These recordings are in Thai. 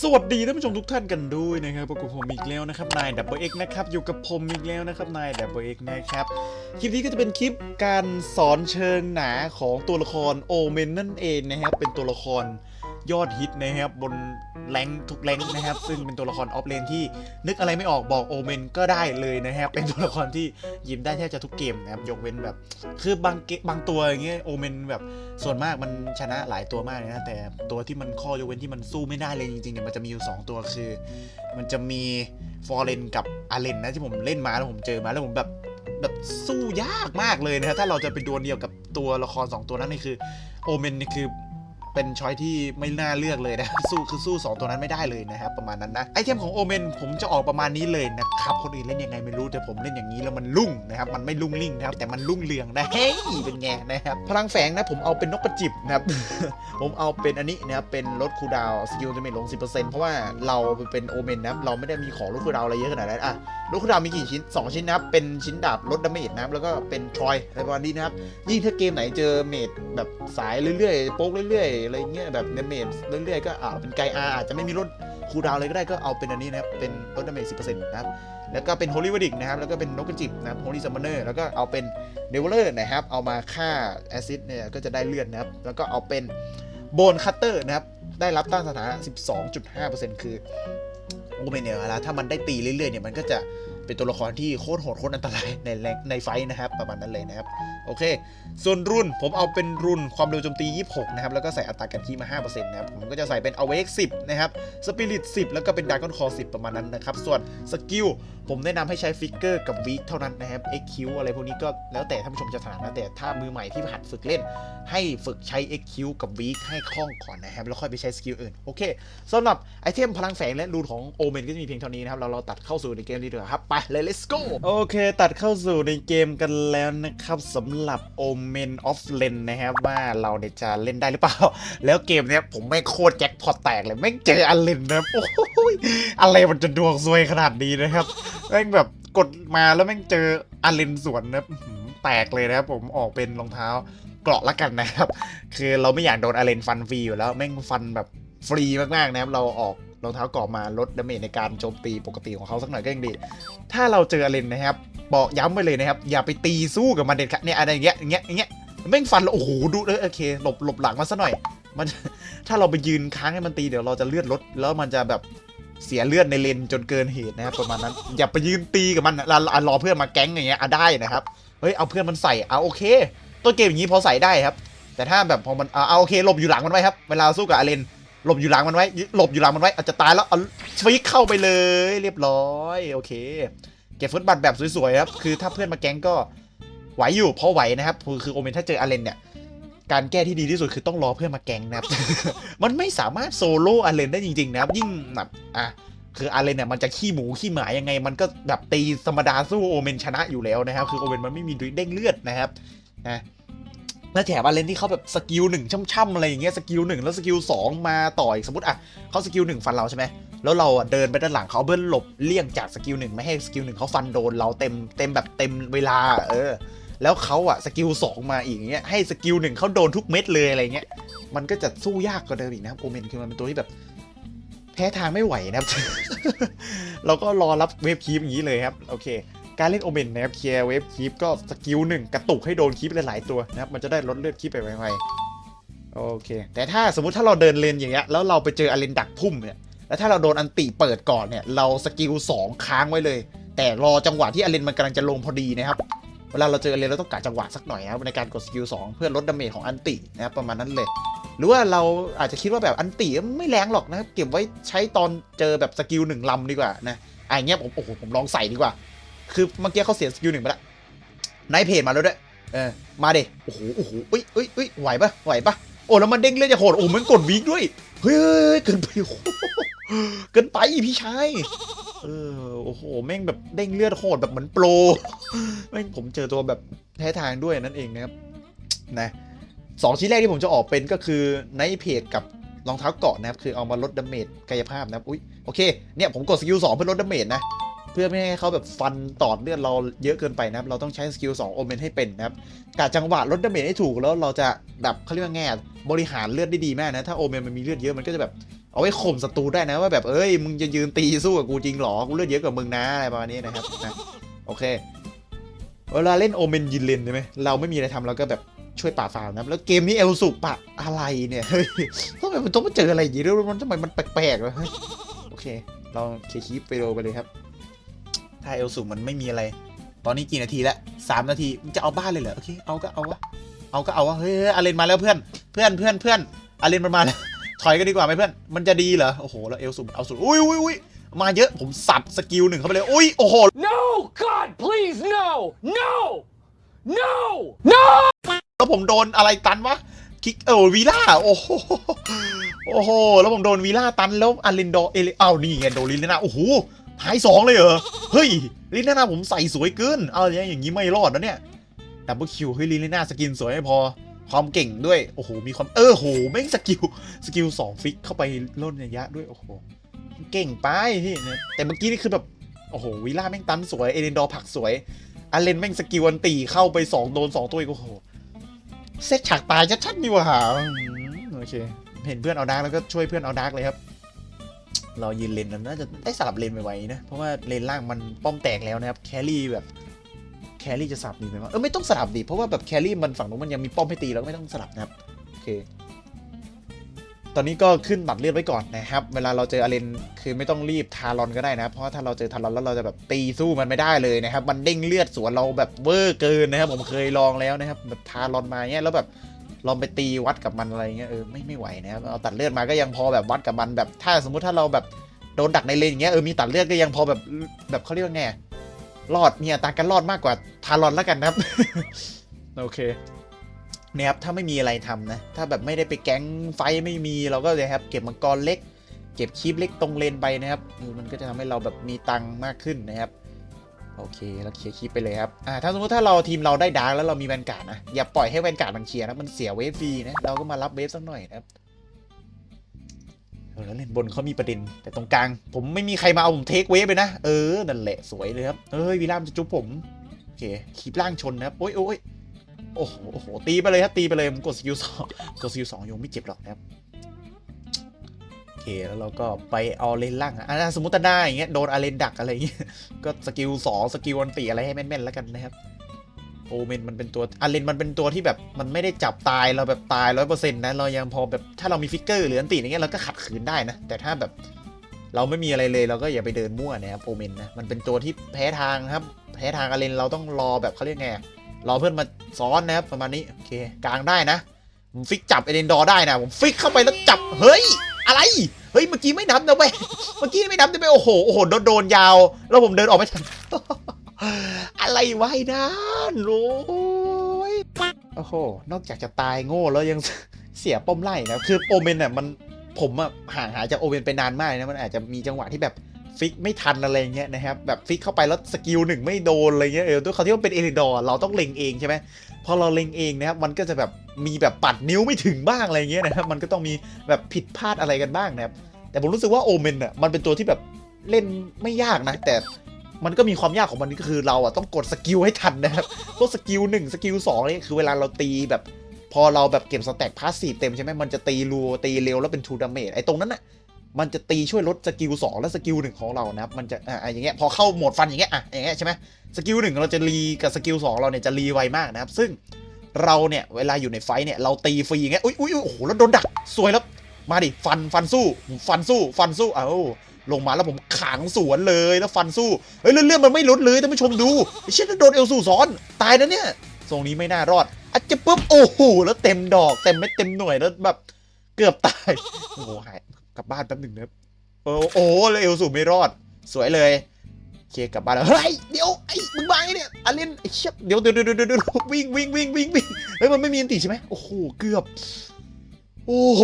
สวัสดีท่านผู้ชมทุกท่านกันด้วยนะครับพบกับผมอีกแล้วนะครับนายดับเบิลเอ็กนะครับอยู่กับผมอีกแล้วนะครับนายดับเบิลเอ็กนะครับคลิปนี้ก็จะเป็นคลิปการสอนเชิงหนาของตัวละครโอเมนนั่นเองนะครับเป็นตัวละครยอดฮิตนะครับบน แรงทุกแรงนะครับ ซึ่งเป็นตัวละครออฟเลนที่นึกอะไรไม่ออกบอกโอเมนก็ได้เลยนะครับ เป็นตัวละครที่ยิบได้แทบจะทุกเกมนะครับ ยกเว้นแบบ คือบางเกบางตัวอย่างเงี้ยโอเมนแบบส่วนมากมันชนะหลายตัวมากเลยนะแต่ตัวที่มันข้อยกเว้นที่มันสู้ไม่ได้เลยจริงๆเนี่ยมันจะมีอยู่ 2 ตัวคือ มันจะมีฟอร์เรนกับอาเลนนะที่ผมเล่นมาแล้วผมเจอมาแล้วผมแบบแบบสู้ยากมากเลยนะฮะถ้าเราจะไปดวลเดียวกับตัวละคร 2 ตัวนั้นนี่คือโอเมนนี่คือ เป็นช้อยที่ไม่น่าเลือกเลยนะ สู้คือสู้ 2 ตัวนั้นไม่ได้เลยนะครับประมาณนั้นนะไอเทมของโอเมนผมจะออกประมาณนี้เลยนะครับคนอื่นเล่นยังไงไม่รู้แต่ผมเล่นอย่างนี้แล้วมันลุ่งนะครับมันไม่ลุ่งลิ่งนะครับแต่มันลุ่งเรืองนะเฮ้ยเป็นไงนะครับพลังแฝงนะผมเอาเป็นนกกระจิบนะครับผมเอาเป็นอันนี้นะครับเป็นลดคูดาวสกิลจะไม่ลง 10%เพราะว่าเราเป็นโอเมนนะครับเราไม่ได้มีของลดคูดาวอะไรเยอะขนาดนั้นอะลดคูลดาวมีกี่ชิ้น 2 ชิ้นนะครับ เป็นชิ้นดาบลดดาเมจนะครับ แล้วก็เป็นทรอยอะไรประมาณนี้นะครับ ยิ่งถ้าเกมไหนเจอเมจแบบสายเรื่อยๆ โป๊กเรื่อยๆ อะไรเงี้ย แบบเมจเรื่อยๆ ก็อ่าเป็นไกอาอาจจะไม่มีลดคูดาวเลยก็ได้ก็เอาเป็นอันนี้นะครับ เป็นลดดาเมจ10%นะครับ แล้วก็เป็นโฮลิวดิกนะครับ แล้วก็เป็นนกกระจิบนะครับโฮลิซัมเมอร์แล้วก็เอาเป็นเดเวลเลอร์นะครับ เอามาฆ่าแอซิดเนี่ยก็จะได้เลือดนะครับ แล้วก็เอาเป็นโบนคัตเตอร์นะครับ ได้รับต้านสถานะ 12.5%คือ โอเมเนี่ยเวลาถ้ามันได้ตีเรื่อยๆเนี่ยมันก็จะ เป็นตัวละครที่โคตรโหดโคตรอันตรายในในไฟท์นะครับ ประมาณนั้นเลยนะครับ โอเค ส่วนรุ่นผมเอาเป็นรุ่นความเร็วโจมตี 26 นะครับ แล้วก็ใส่อัตราการคีมา 5%นะครับ ผมก็จะใส่เป็น awake 10 นะครับ spirit 10 แล้วก็เป็น dragon core 10 ประมาณนั้นนะครับ ส่วนสกิลผมแนะนำให้ใช้ฟิกเกอร์กับวีคเท่านั้นนะครับ XQ อะไรพวกนี้ก็แล้วแต่ท่านผู้ชมจะถนัดนะแต่ถ้ามือใหม่ที่หัดฝึกเล่น ให้ฝึกใช้ XQ กับวีคให้คล่องก่อนนะครับแล้วค่อยไปใช้สกิลอื่นโอเคสำหรับไอเทมพลังแฝงและรูนของโอเมนก็จะมีเพียงเท่านี้นะครับเราเราตัดเข้าสู่ในเกมดีกว่าครับไปเลย let's go โอเค ตัดเข้าสู่ในเกมกันแล้วนะครับสำหรับ Omen of Len นะครับว่าเราเนี่ยจะเล่นได้หรือเปล่า แล้วเกมเนี้ยผมไม่โคตรแจ็คพอตแตกเลยแม่งเจออันเลนนะโอ้ยอะไรมันจะดวงซวยขนาดนี้นะครับแม่งแบบกดมาแล้วแม่งเจออันเลนสวนนะแตกเลยนะครับผมออกเป็นรองเท้าเกราะละกันนะครับ คือเราไม่อยากโดนอาเลนฟันฟรีอยู่แล้วแม่งฟันแบบฟรีมากๆนะครับเราออก รองเท้าเกราะมาลดดาเมจในการโจมตีปกติของเขาสักหน่อยก็ยังดี ถ้าเราเจออเลนนะครับ บอกย้ำไปเลยนะครับ อย่าไปตีสู้กับมันเด็ดขาดเนี่ยอะไรอย่างเงี้ยอย่างเงี้ยอย่างเงี้ยแม่งฟันแล้วโอ้โหดูเออโอเคหลบหลบหลังมาซะหน่อย มันถ้าเราไปยืนค้างให้มันตีเดี๋ยวเราจะเลือดลดแล้วมันจะแบบเสียเลือดในเลนจนเกินเหตุนะครับประมาณนั้นอย่าไปยืนตีกับมันรอรอเพื่อนมาแก๊งอย่างเงี้ยอะได้นะครับเฮ้ยเอาเพื่อนมันใส่เอาโอเคต้นเกมอย่างนี้พอใส่ได้ครับ แต่ถ้าแบบพอมันเอาโอเคหลบอยู่หลังมันไว้ครับเวลาสู้กับอเลน หลบอยู่หลังมันไว้ หลบอยู่หลังมันไว้ อาจจะตายแล้วเอาฟลิกเข้าไปเลย เรียบร้อย โอเค เก็บฟุตบัตแบบสวยๆครับ คือถ้าเพื่อนมาแก๊งก็ไหวอยู่ เพราะไหวนะครับคือคือโอเมนถ้าเจออาเลนเนี่ย การแก้ที่ดีที่สุดคือต้องรอเพื่อนมาแก๊งนะครับ มันไม่สามารถโซโล่อาเลนได้จริงๆนะครับ ยิ่งแบบอะ คืออาเลนเนี่ยมันจะขี้หมูขี้หมายังไง มันก็แบบตีธรรมดาสู้โอเมนชนะอยู่แล้วนะครับ คือโอเมนมันไม่มีเด้งเลือดนะครับ นะ แล้วแถมอาเลนที่เขาแบบสกิลหนึ่งช่ำๆอะไรอย่างเงี้ยสกิลหนึ่งแล้วสกิลสองมาต่ออีกสมมติอะเขาสกิลหนึ่งฟันเราใช่ไหมแล้วเราเดินไปด้านหลังเขาเบิ้ลหลบเลี่ยงจากสกิลหนึ่งไม่ให้สกิลหนึ่งเขาฟันโดนเราเต็มเต็มแบบเต็มเวลาเออ แล้วเขาอะสกิลสองมาอีกอย่างเงี้ยให้สกิลหนึ่งเขาโดนทุกเม็ดเลยอะไรเงี้ยมันก็จะสู้ยากกว่าเดิมอีกนะครับโอเมนคือมันเป็นตัวที่แบบแพ้ทางไม่ไหวนะครับ เราก็รอรับเวฟคีปอย่างนี้เลยครับ โอเค การเล่นโอเมนนะครับเคลียร์เวฟคีปก็สกิลหนึ่งกระตุกให้โดนคีปหลายๆตัวนะครับมันจะได้ลดเลือดคีปไปไวๆโอเค แต่ถ้าสมมติถ้าเราเดินเลนอย่างเงี้ยแล้วเราไปเจออาเลนดักพุ่มเนี่ยแล้วถ้าเราโดนอันติเปิดก่อนเนี่ยเราสกิล2ค้างไว้เลย แต่รอจังหวะที่อเลนมันกำลังจะลงพอดีนะครับเวลาเราเจออเลนเราต้องกะจังหวะสักหน่อยนะในการกดสกิล2เพื่อลดดาเมจของอันตินะครับประมาณนั้นเลยหรือว่าเราอาจจะคิดว่าแบบอันติไม่แรงหรอกนะครับเก็บไว้ใช้ตอนเจอแบบสกิลหนึ่งลำดีกว่านะอะอย่างเงี้ยผมโอ้โหผมลองใส่ดีกว่า คือเมื่อกี้เขาเสียสกิลหนึ่งไปละนท์เพจมาแล้วด้วยเออมาเดโอ้โหโอ้โหเอ้ยเอ้ยเอ้ยไหวปะไหวปะโอ้แล้วมันเด้งเลือดจะโหดโอ้มันกดวีคด้วยเฮ้ยเกินไปโอ้เกินไปพี่ชายเออโอ้โหแม่งแบบเด้งเลือดโหดแบบเหมือนโปรแม่งผมเจอตัวแบบแท้ทางด้วยนั่นเองนะครับนะสองชิ้นแรกที่ผมจะออกเป็นก็คือไนท์เพจกับรองเท้าเกาะนะครับคือเอามาลดดาเมจกายภาพนะครับอุ้ยโอเคเนี่ยผมกดสกิลสองเพื่อลดดาเมจนะ เพื่อไม่ให้เขาแบบฟันตอดเลือดเราเยอะเกินไปนะครับ เราต้องใช้สกิล2โอเมนให้เป็นนะครับกะจังหวะลดดาเมจให้ถูกแล้วเราจะแบบเขาเรียกว่าไงอะบริหารเลือดได้ดีมากนะ ถ้าโอเมนมันมีเลือดเยอะมันก็จะแบบเอาไว้ข่มศัตรูได้นะว่าแบบเอ้ยมึงจะยืนตีสู้กับกูจริงหรอกูเลือดเยอะกว่ามึงนะอะไรประมาณนี้นะครับนะโอเคเวลาเล่นโอเมนยินเลนใช่ไหมเราไม่มีอะไรทำเราก็แบบช่วยป่าฟาวนะครับแล้วเกมนี้เอลสุปะอะไรเนี่ยเฮ้ยทำไมมันต้องมาเจออะไรอย่างนี้ด้วยมันทำไมมันแปลกๆเฮ้ยโอเค เราเคลียร์คลิปไปโรไปเลยครับ ถ้าเอลสุมันไม่มีอะไร ตอนนี้กี่นาทีแล้วสามนาทีมึงจะเอาบ้านเลยเหรอโอเคเอาก็เอาวะเอาก็เอาวะเฮ้ยเฮ้ยอาเลนมาแล้วเพื่อนเพื่อนเพื่อนเพื่อนอาเลนมันมาแล้วถอยกันดีกว่าไหมเพื่อนมันจะดีเหรอโอ้โหแล้วเอลสุเอาสุดอุ้ยอุ้ยอุ้ยมาเยอะผมสับสกิลหนึ่งเข้าไปเลยอุ้ยโอ้โห No! God, please, no! No! No! No! แล้วผมโดนอะไรตันวะคิกเออวีล่าโอ้โหโอ้โหแล้วผมโดนวีล่าตันแล้วอารินโดเอเลอ้าวนี่ไงโดนลินนาโอ้โห หายสองเลยเหรอ เฮ้ย ลินนาผมใส่สวยเกิน เอาอย่างอย่างนี้ไม่รอดนะเนี่ยดับเบิลคิวเฮ้ยลินนาสกินสวยไม่พอ ความเก่งด้วย โอ้โห มีความ เออโหแม่งสกิล สกิลสองฟิกเข้าไปลดระยะด้วย โอ้โห เก่งไปพี่เนี่ยแต่เมื่อกี้นี่คือแบบ โอ้โหวีล่าแม่งตันสวย เอเลนดอร์ผักสวยอาเลนแม่งสกิลอันตีเข้าไปสองโดนสองตัวอีกโอ้โห เซตฉากตายชัดๆนี่หว่าโอเค เห็นเพื่อนเอาดาร์กแล้วก็ช่วยเพื่อนเอาดาร์กเลยครับ เรายืนเลนนั้นน่าจะได้สลับเลนไปไว้นะ เพราะว่าเลนล่างมันป้อมแตกแล้วนะครับ แครี่แบบแครี่จะสลับดีไหมวะเออไม่ต้องสลับดี เพราะว่าแบบแครี่มันฝั่งนู้นมันยังมีป้อมให้ตีแล้วก็ไม่ต้องสลับนะครับ โอเค ตอนนี้ก็ขึ้นบัตรเลือดไว้ก่อนนะครับ เวลาเราเจออาเลนคือไม่ต้องรีบทารอนก็ได้นะ เพราะว่าถ้าเราเจอทารอนแล้วเราจะแบบตีสู้มันไม่ได้เลยนะครับ มันเด้งเลือดสวนเราแบบเวอร์เกินนะครับ ผมเคยลองแล้วนะครับแบบทารอนมาเนี้ยแล้วแบบ ลองไปตีวัดกับมันอะไรเงี้ยเออไม่ไม่ไหวนะครับเอาตัดเลือดมาก็ยังพอแบบวัดกับมันแบบ ถ้าสมมุติถ้าเราแบบโดนดักในเลนอย่างเงี้ยเออมีตัดเลือดก็ยังพอแบบแบบเขาเรียกว่าไงรอดมีอัตราการรอดมากกว่าทารอนแล้วกันนะครับโอเคเนี่ยครับถ้าไม่มีอะไรทำนะ ถ้าแบบไม่ได้ไปแก๊งไฟท์ไม่มีเราก็เลยครับเก็บมังกรเล็ก เก็บคีบเล็กตรงเลนไปนะครับเออมันก็จะทำให้เราแบบมีตังค์มากขึ้นนะครับ โอเคแล้วเคลียร์คีบไปเลยครับอ่าถ้าสมมติถ้าเราทีมเราได้ดาร์กแล้วเรามีแวนการ์ดนะ อย่าปล่อยให้แวนการ์ดมันเคลียร์นะ มันเสียเวฟฟรีนะ เราก็มารับเวฟสักหน่อยนะครับแล้วเล่นบนเขามีประเด็น แต่ตรงกลาง ผมไม่มีใครมาเอาผมเทคเวฟเลยนะ เออ นั่นแหละสวยเลยครับ เอ้ยวีรามจะจุ๊บผมโอเคคีบล่างชนนะครับ โอ้ยโอ้ยโอ้โหตีไปเลยครับตีไปเลยผมกดสกิลสองกดสกิลสองยังไม่เจ็บหรอกนะครับ เคแล้วเราก็ไปเอาเลนล่างอะสมมติถ้าได้อย่างเงี้ยโดนอาเลนดักอะไรอย่างเงี้ยก็สกิลสองสกิลวันตีอะไรให้แม่นๆแล้วกันนะครับโอเมนมันเป็นตัวอาเลนมันเป็นตัวที่แบบมันไม่ได้จับตายเราแบบตายร้อยเปอร์เซ็นต์นะเรายังพอแบบถ้าเรามีฟิกเกอร์หรืออันตีอย่างเงี้ยเราก็ขัดขืนได้นะ แต่ถ้าแบบเราไม่มีอะไรเลยเราก็อย่าไปเดินมั่วนะครับโอเมนนะมันเป็นตัวที่แพ้ทางครับ แพ้ทางอาเลนเราต้องรอแบบเขาเรียกไงรอเพื่อนมาซ้อนนะครับประมาณนี้โอเคกลางได้นะผมฟิกจับเอเดนดอได้นะผมฟิกเข้าไปแล้วจับเฮ้ย อะไร เฮ้ย เมื่อกี้ไม่นับนะเว้ย เมื่อกี้ไม่นับนะเว้ยโอ้โห โอ้โห โดนโดนยาว แล้วผมเดินออกไม่ทันอะไรวะไอ้ด้านโอ้ยโอ้โห นอกจากจะตายโง่แล้วยังเสียปมไล่นะ คือโอเมนเนี่ยมันผมอะห่างหายจากโอเมนไปนานมากนะ มันอาจจะมีจังหวะที่แบบฟิกไม่ทันอะไรเงี้ยนะครับ แบบฟิกเข้าไปแล้วสกิลหนึ่งไม่โดนอะไรเงี้ย เออด้วยเขามที่ว่าเป็นเอริดอร์เราต้องเล็งเองใช่ไหม พอเราเล็งเองนะครับมันก็จะแบบมีแบบปัดนิ้วไม่ถึงบ้างอะไรเงี้ยนะครับมันก็ต้องมีแบบผิดพลาดอะไรกันบ้างนะครับแต่ผมรู้สึกว่าโอเมนอะมันเป็นตัวที่แบบเล่นไม่ยากนะ แต่มันก็มีความยากของมันก็คือเราอะต้องกดสกิลให้ทันนะครับพวสกิลหนึ่งสกิลสองนี่คือเวลาเราตีแบบ พอเราแบบเก็บสแต็กพาสซีฟเต็มใช่ไหมมันจะตีรัวตีเร็วแล้วเป็นทูดาเมจไอ้ตรงนั้นน่ะ มันจะตีช่วยลดสกิลสองและสกิลหนึ่งของเรานะครับมันจะอ่าอย่างเงี้ยพอเข้าโหมดฟันอย่างเงี้ยอะอย่างเงี้ยใช่ไหมสกิลหนึ่งเราจะรีกับสกิลสองเราเนี่ยจะรีไวมากนะครับ ซึ่งเราเนี่ยเวลาอยู่ในไฟเนี่ยเราตีฟรีอย่างเงี้ยอุ้ยอุ้ยอุ๊ยโอ้โหแล้วโดนดักสวยแล้วมาดิฟันฟันสู้ฟันสู้ฟันสู้เอ้าลงมาแล้วผมขังสวนเลยแล้วฟันสู้เฮ้ยเลื่อนมันไม่ลดเลยท่านผู้ชมดูไอ้เชี่ยโดนเอลสูซ้อนตายนะเนี่ยทรงนี้ไม่น่ารอดอาจจะปุ๊บโอ้โหแล้วเต็มดอกเต็มไม่เต็มหน่วยแล้วแบบเกือบตายโอ้โหหาย กลับบ้านแป๊บหนึ่งนะครับโอ้โอ้แล้วเอลสูไม่รอด สวยเลยเคกลับบ้านแล้วเฮ้ยเดี๋ยวไอ้มึงมาไงเนี่ยอาเลนไอ้เชี่ยเดี๋ยวเดี๋ยวเดี๋ยวเดี๋ยวเดี๋ยววิ่งวิ่งวิ่งวิ่งวิ่งเฮ้ยมันไม่มีอันติใช่ไหมโอ้โหเกือบโอ้โห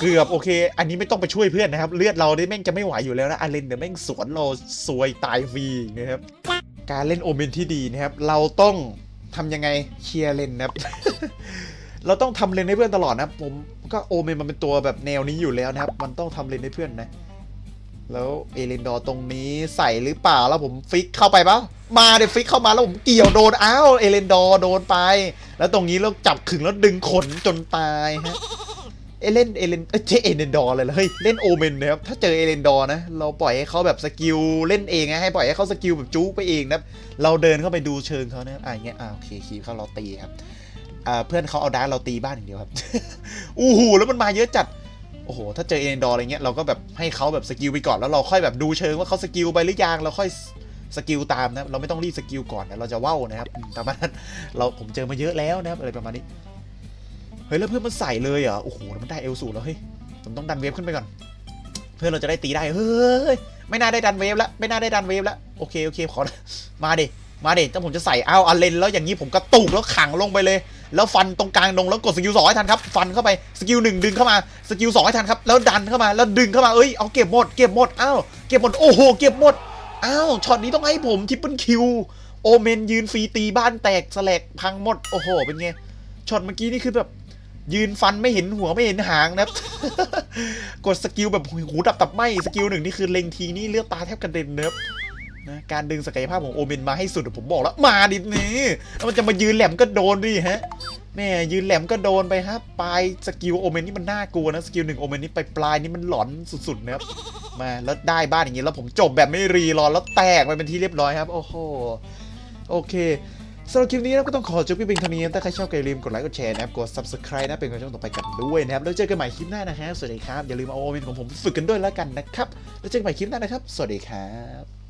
เกือบโอเค อันนี้ไม่ต้องไปช่วยเพื่อนนะครับ เลือดเราได้แม่งจะไม่ไหวอยู่แล้วนะอาเลนเดี๋ยวแม่งสวนเราซวยตายฟรีนะครับการเล่นโอเมนที่ดีนะครับ เราต้องทำยังไงเคลียร์เลนนะครับ เราต้องทำเลนให้เพื่อนตลอดนะครับผมก็โอเมนมันเป็นตัวแบบแนวนี้อยู่แล้วนะครับ มันต้องทำเลนให้เพื่อนนะ แล้วเอเลนดอร์ตรงนี้ใส่หรือเปล่าแล้วผมฟิกเข้าไปปะมาเดี๋ยวฟิกเข้ามาแล้วผมเกี่ยวโดนอ้าวเอเลนดอร์โดนไป แล้วตรงนี้เราจับขึงแล้วดึงขนจนตายฮะเอเล่นเอเลนเอ้ยเจเอเลนดอร์เลยเหรอเฮ้ยเล่นโอเมนนะครับถ้าเจอเอเลนดอร์นะเราปล่อยให้เขาแบบสกิลเล่นเองนะให้ปล่อยให้เขาสกิลแบบจู๊กไปเองนะเราเดินเข้าไปดูเชิงเขานะอ่าอย่างเงี้ยอ่าโอเคคีบเขาเราตีครับ เพื่อนเขาเอาดาร์กเราตีบ้านอย่างเดียวครับ อู้หูแล้วมันมาเยอะจัด โอ้โห ถ้าเจอเอนดอร์อะไรเงี้ยเราก็แบบให้เขาแบบสกิลไปก่อนแล้วเราค่อยแบบดูเชิงว่าเขาสกิลไปหรือยังเราค่อยสกิลตามนะเราไม่ต้องรีบสกิลก่อนนะเราจะว่าวนะครับอืมประมาณนั้นเราผมเจอมาเยอะแล้วนะครับอะไรประมาณนี้ เฮ้ยแล้วเพื่อนมันใส่เลยเหรอโอ้โหมันได้เอลสูแล้วเฮ้ยผมต้องดันเวฟขึ้นไปก่อน เพื่อนเราจะได้ตีได้เฮ้ยไม่น่าได้ดันเวฟแล้วไม่น่าได้ดันเวฟแล้วโอเคโอเคขอมาดิ มาเดิถ้าผมจะใส่เอาอันเลน แล้วอย่างนี้ผมกระตุกแล้วขังลงไปเลย แล้วฟันตรงกลางดงแล้วกดสกิลสองให้ทันครับ ฟันเข้าไปสกิลหนึ่งดึงเข้ามาสกิลสองให้ทันครับ แล้วดันเข้ามาแล้วดึงเข้ามาเอ้ยเอาเก็บหมดเก็บหมดอ้าวเก็บหมดโอ้โหเก็บหมดอ้าวช็อตนี้ต้องให้ผมทิปเปิลคิวโอเมนยืนฟรีตีบ้านแตกสแลกพังหมดโอ้โหเป็นไงช็อตเมื่อกี้นี่คือแบบยืนฟันไม่เห็นหัวไม่เห็นหางนะครับกดสกิลแบบหูดับตับไหมสกิลหนึ่งนี่คือเล็งทีนี่เลือดตาแทบกระเด็นเนบ นะการดึงศักยภาพของโอเมนมาให้สุดผมบอกแล้วมาดินี่แล้วมันจะมายืนแหลมก็โดนดิฮะแม่ยืนแหลมก็โดนไปฮะปลายสกิลโอเมนนี่มันน่ากลัวนะสกิลหนึ่งโอเมนนี่ไปปลายนี่มันหลอนสุดๆนะครับมาแล้วได้บ้านอย่างงี้แล้วผมจบแบบไม่รีรอแล้วแตกไปเป็นที่เรียบร้อยครับ โอ้โหโอเคสำหรับคลิปนี้นะก็ต้องขอจบพี่เป็นเท่านี้ถ้าใครชอบก็อย่าลืมกดไลค์กดแชร์นะครับกด subscribe นะเป็นกำลังใจต่อไปกันด้วยนะครับแล้วเจอกันใหม่คลิปหน้านะครับสวัสดีครับอย่าลืมเอาโอเมนของผมฝึกกันด้วยแล้วกันนะครับแล้วเจอกันใหม่คลิปหน้านะครับ สวัสดีครับ